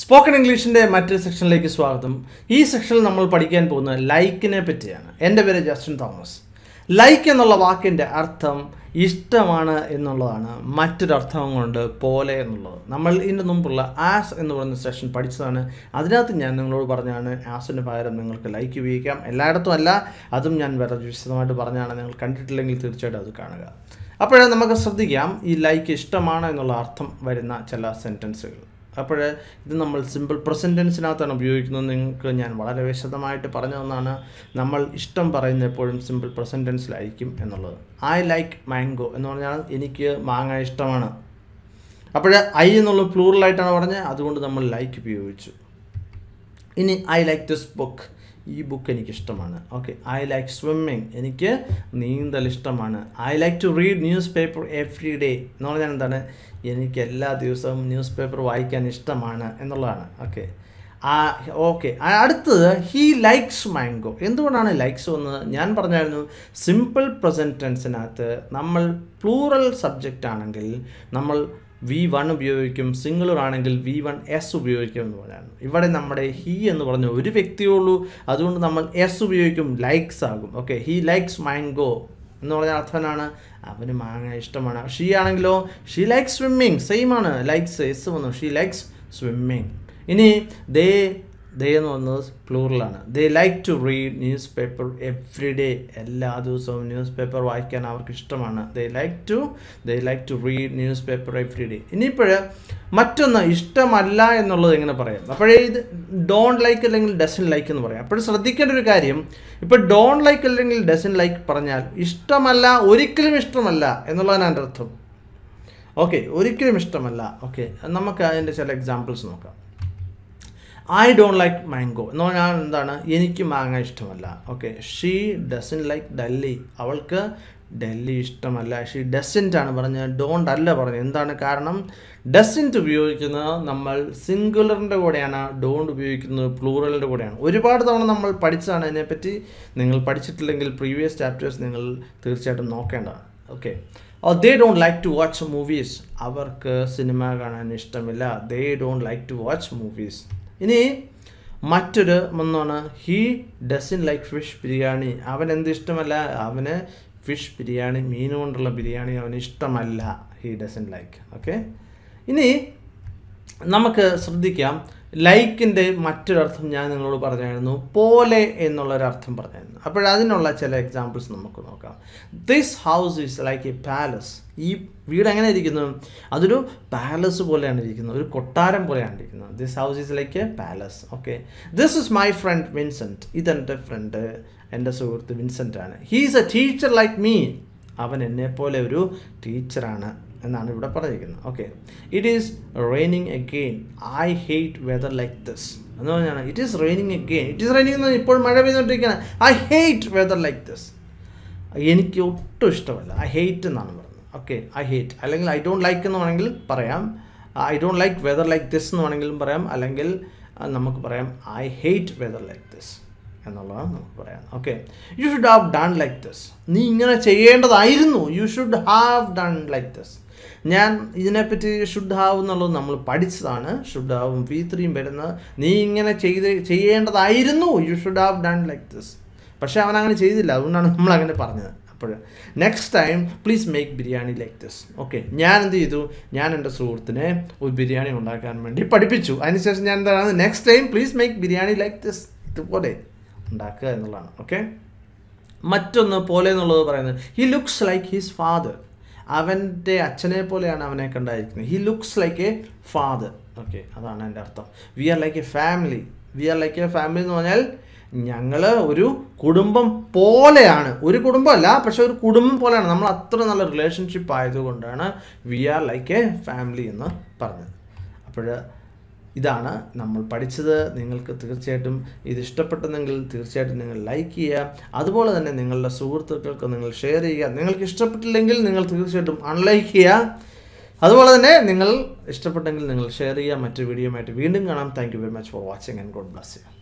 Spoken ഇംഗ്ലീഷിന്റെ മറ്റൊരു സെക്ഷനിലേക്ക് സ്വാഗതം. ഈ സെക്ഷനിൽ നമ്മൾ പഠിക്കാൻ പോകുന്നത് ലൈക്കിനെ പറ്റിയാണ്. എന്റെ പേര് ജസ്റ്റിൻ തോമസ്. ലൈക്ക് എന്നുള്ള വാക്കിന്റെ അർത്ഥം ഇഷ്ടമാണ് എന്നുള്ളതാണ്. മറ്റൊരു അർത്ഥം കൊണ്ട് പോലെ എന്നുള്ളത്. നമ്മൾ ഇതിന്റെ മുമ്പുള്ള ആസ് എന്ന് പറയുന്ന സെഷൻ പഠിച്ചതാണ്. അതിനകത്ത് ഞാൻ നിങ്ങളോട് പറഞ്ഞാണ് ആസിന് പകരം നിങ്ങൾക്ക് ലൈക്ക് ഉപയോഗിക്കാം. എല്ലായിടത്തും അല്ല അതും ഞാൻ വേറെ വിശദമായിട്ട് പറഞ്ഞാണ്. നിങ്ങൾ കണ്ടിട്ടില്ലെങ്കിൽ തീർച്ചയായിട്ടും അത് കാണുക. അപ്പോഴേ നമുക്ക് ശ്രദ്ധിക്കാം ഈ ലൈക്ക് ഇഷ്ടമാണ് എന്നുള്ള അർത്ഥം വരുന്ന ചില സെന്റൻസുകൾ അപ്പോൾ ഇത് നമ്മൾ സിമ്പിൾ പ്രസന്റൻസിനകത്താണ് ഉപയോഗിക്കുന്നത്. നിങ്ങൾക്ക് ഞാൻ വളരെ വിശദമായിട്ട് പറഞ്ഞു തന്നാണ്. നമ്മൾ ഇഷ്ടം പറയുന്ന എപ്പോഴും സിമ്പിൾ പ്രസന്റൻസിലായിരിക്കും എന്നുള്ളത്. ഐ ലൈക്ക് മാംഗോ എന്ന് പറഞ്ഞാൽ എനിക്ക് മാങ്ങ ഇഷ്ടമാണ്. അപ്പോൾ ഐ എന്നുള്ള പ്ലൂറലായിട്ടാണ് പറഞ്ഞത്. അതുകൊണ്ട് നമ്മൾ ലൈക്ക് ഉപയോഗിച്ചു. ഇനി ഐ ലൈക്ക് ദിസ് ബുക്ക് ഈ ബുക്ക് എനിക്കിഷ്ടമാണ്. ഓക്കെ ഐ ലൈക്ക് സ്വിമ്മിങ് എനിക്ക് നീന്തൽ ഇഷ്ടമാണ്. I like to read newspaper every day എന്ന് പറഞ്ഞാൽ എന്താണ്? എനിക്ക് എല്ലാ ദിവസവും ന്യൂസ് പേപ്പർ വായിക്കാൻ ഇഷ്ടമാണ് എന്നുള്ളതാണ്. ഓക്കെ ആ ഓക്കെ അടുത്തത് ഹീ ലൈക്സ് മാംഗോ എന്തുകൊണ്ടാണ് ലൈക്സ് വന്നത്? ഞാൻ പറഞ്ഞായിരുന്നു സിമ്പിൾ പ്രസന്റൻസിനകത്ത് നമ്മൾ പ്ലൂറൽ സബ്ജക്റ്റ് ആണെങ്കിൽ നമ്മൾ വി വൺ ഉപയോഗിക്കും സിംഗുലർ ആണെങ്കിൽ വി വൺ എസ് ഉപയോഗിക്കും എന്ന് പറയുന്നത്. ഇവിടെ നമ്മുടെ ഹി എന്ന് പറഞ്ഞ ഒരു വ്യക്തിയേ ഉള്ളൂ അതുകൊണ്ട് നമ്മൾ എസ് ഉപയോഗിക്കും ലൈക്സ് ആകും. ഓക്കെ ഹി ലൈക്സ് മാംഗോ എന്ന് പറഞ്ഞ അർത്ഥനാണ്. അവന് മാങ്ങ ഇഷ്ടമാണ്. ഷീ ആണെങ്കിലോ ഷീ ലൈക്സ് സ്വിമ്മിങ് സെയിം ആണ്. ലൈക്സ് എസ് വന്നു. ഷീ ലൈക്സ് സ്വിമ്മിങ് ഇനി ദേ ദേ എന്ന് പറയുന്നത് പ്ലൂറലാണ് they like to read newspaper every day എല്ലാ ദിവസവും ന്യൂസ് പേപ്പർ വായിക്കാൻ അവർക്ക് ഇഷ്ടമാണ്. They like to they like to read newspaper every day ഇനിയിപ്പോൾ മറ്റൊന്ന് ഇഷ്ടമല്ല എന്നുള്ളത് എങ്ങനെ പറയാം. അപ്പോഴേ ഇത് ഡോണ്ട് ലൈക്ക് അല്ലെങ്കിൽ ഡസൻ ലൈക്ക് എന്ന് പറയാം. അപ്പോൾ ശ്രദ്ധിക്കേണ്ട ഒരു കാര്യം ഇപ്പോൾ ഡോണ്ട് ലൈക്ക് അല്ലെങ്കിൽ ഡസൻ ലൈക്ക് പറഞ്ഞാൽ ഇഷ്ടമല്ല ഒരിക്കലും ഇഷ്ടമല്ല എന്നുള്ളതാണ് എന്റെ അർത്ഥം. ഓക്കെ ഒരിക്കലും ഇഷ്ടമല്ല. ഓക്കെ നമുക്ക് അതിന്റെ ചില എക്സാമ്പിൾസ് നോക്കാം. ഐ ഡോണ്ട് ലൈക്ക് മാംഗോ എന്ന് പറഞ്ഞാൽ എന്താണ്? എനിക്ക് മാങ്ങ ഇഷ്ടമല്ല. Okay she doesn't like Delhi അവൾക്ക് ഡൽഹി ഇഷ്ടമല്ല. ഷീ ഡസന്റ് ആണ് പറഞ്ഞത്. ഡോണ്ട് അല്ല പറഞ്ഞത്. എന്താണ് കാരണം? ഡസന്റ് ഉപയോഗിക്കുന്നത് നമ്മൾ സിംഗുലറിന്റെ കൂടെയാണ്. ഡോണ്ട് ഉപയോഗിക്കുന്നത് പ്ലൂറലിന്റെ കൂടെയാണ്. ഒരുപാട് തവണ നമ്മൾ പഠിച്ചതാണ് അതിനെപ്പറ്റി. നിങ്ങൾ പഠിച്ചിട്ടില്ലെങ്കിൽ പ്രീവിയസ് ചാപ്റ്റേഴ്സ് നിങ്ങൾ തീർച്ചയായിട്ടും നോക്കേണ്ടതാണ് okay they don't like to watch movies അവർക്ക് സിനിമ കാണാൻ ഇഷ്ടമില്ല. They don't like to watch movies ഇനി മറ്റൊരു ഒന്നാണ് he doesn't like fish biryani അവൻ എന്ത് ഇഷ്ടമല്ല? അവന് ഫിഷ് ബിരിയാണി മീൻ കൊണ്ടുള്ള ബിരിയാണി അവന് ഇഷ്ടമല്ല. ഹീ ഡസൻ ലൈക്ക് ഓക്കെ ഇനി നമുക്ക് ശ്രദ്ധിക്കാം. ലൈക്കിന്റെ മറ്റൊരർത്ഥം ഞാൻ നിങ്ങളോട് പറഞ്ഞായിരുന്നു പോലെ എന്നുള്ളൊരർത്ഥം പറഞ്ഞായിരുന്നു. അപ്പോൾ അതിനുള്ള ചില എക്സാമ്പിൾസ് നമുക്ക് നോക്കാം. This house is like a palace ഈ വീട് എങ്ങനെ ഇരിക്കുന്നു? അതൊരു പാലസ് പോലെയാണ് ഇരിക്കുന്നത് ഒരു കൊട്ടാരം പോലെയാണ് ഇരിക്കുന്നത്. This house is like a palace okay this is my friend Vincent ഇതെന്റെ ഫ്രണ്ട് എന്റെ സുഹൃത്ത് വിൻസെന്റ് ആണ്. He is a teacher like me അവൻ എന്നെ പോലെ ഒരു ടീച്ചറാണ് എന്നാണ് ഇവിടെ പറഞ്ഞിരിക്കുന്നത്. Okay it is raining again I hate weather like this എന്ന് പറഞ്ഞാണ് it is raining again it is raining ഇപ്പോൾ മഴ പെയ്തുകൊണ്ടിരിക്കുകയാണ്. I hate weather like this എനിക്ക് ഒട്ടും ഇഷ്ടമല്ല. ഐ ഹെയ്റ്റ് എന്നാണ് പറയുന്നത് ഓക്കെ ഐ ഹെയ്റ്റ് അല്ലെങ്കിൽ ഐ ഡോണ്ട് ലൈക്ക് എന്ന് വേണമെങ്കിൽ പറയാം. I don't like weather like this എന്ന് വേണമെങ്കിലും പറയാം. അല്ലെങ്കിൽ നമുക്ക് പറയാം I hate weather like this എന്നുള്ളതാണ് നമുക്ക് പറയാം. Okay you should have done like this നീ ഇങ്ങനെ ചെയ്യേണ്ടതായിരുന്നു. You should have done like this ഞാൻ ഇതിനെപ്പറ്റി ഷുഡ് ഹാവ് എന്നുള്ളത് നമ്മൾ പഠിച്ചതാണ്. ഷുഡ് ഹാവും വി ത്രീയും വരുന്നത് നീ ഇങ്ങനെ ചെയ്ത് ചെയ്യേണ്ടതായിരുന്നു. You should have done like this പക്ഷേ അവൻ അങ്ങനെ ചെയ്തില്ല. അതുകൊണ്ടാണ് നമ്മൾ അങ്ങനെ പറഞ്ഞത്. അപ്പോൾ next time please make biryani like this okay ഞാൻ എന്ത് ചെയ്തു? ഞാൻ എന്റെ സുഹൃത്തിനെ ഒരു ബിരിയാണി ഉണ്ടാക്കാൻ വേണ്ടി പഠിപ്പിച്ചു. അതിനുശേഷം ഞാൻ എന്താണ് next time please make biryani like this ഇതുപോലെ ഉണ്ടാക്കുക എന്നുള്ളതാണ്. ഓക്കെ മറ്റൊന്ന് പോലെ എന്നുള്ളത് പറയുന്നത്. He looks like his father അവന്റെ അച്ഛനെ പോലെയാണ് അവനെ കണ്ടായിരിക്കുന്നത്. He looks like a father okay അതാണ് എന്റെ അർത്ഥം. We are like a family we are like a family എന്ന് പറഞ്ഞാൽ ഞങ്ങൾ ഒരു കുടുംബം പോലെയാണ്. ഒരു കുടുംബമല്ല പക്ഷെ ഒരു കുടുംബം പോലെയാണ്. നമ്മൾ അത്ര നല്ല റിലേഷൻഷിപ്പ് ആയതുകൊണ്ടാണ് we are like a family എന്ന് പറഞ്ഞത്. അപ്പോൾ ഇതാണ് നമ്മൾ പഠിച്ചത്. നിങ്ങൾക്ക് തീർച്ചയായിട്ടും ഇത് ഇഷ്ടപ്പെട്ടെങ്കിൽ തീർച്ചയായിട്ടും നിങ്ങൾ ലൈക്ക് ചെയ്യുക. അതുപോലെ തന്നെ നിങ്ങളുടെ സുഹൃത്തുക്കൾക്ക് നിങ്ങൾ ഷെയർ ചെയ്യുക. നിങ്ങൾക്ക് ഇഷ്ടപ്പെട്ടില്ലെങ്കിൽ നിങ്ങൾ തീർച്ചയായിട്ടും അൺലൈക്ക് ചെയ്യുക. അതുപോലെ തന്നെ നിങ്ങൾ ഇഷ്ടപ്പെട്ടെങ്കിൽ നിങ്ങൾ ഷെയർ ചെയ്യുക. മറ്റു വീഡിയോ ആയിട്ട് വീണ്ടും കാണാം. Thank very much for watching and God bless you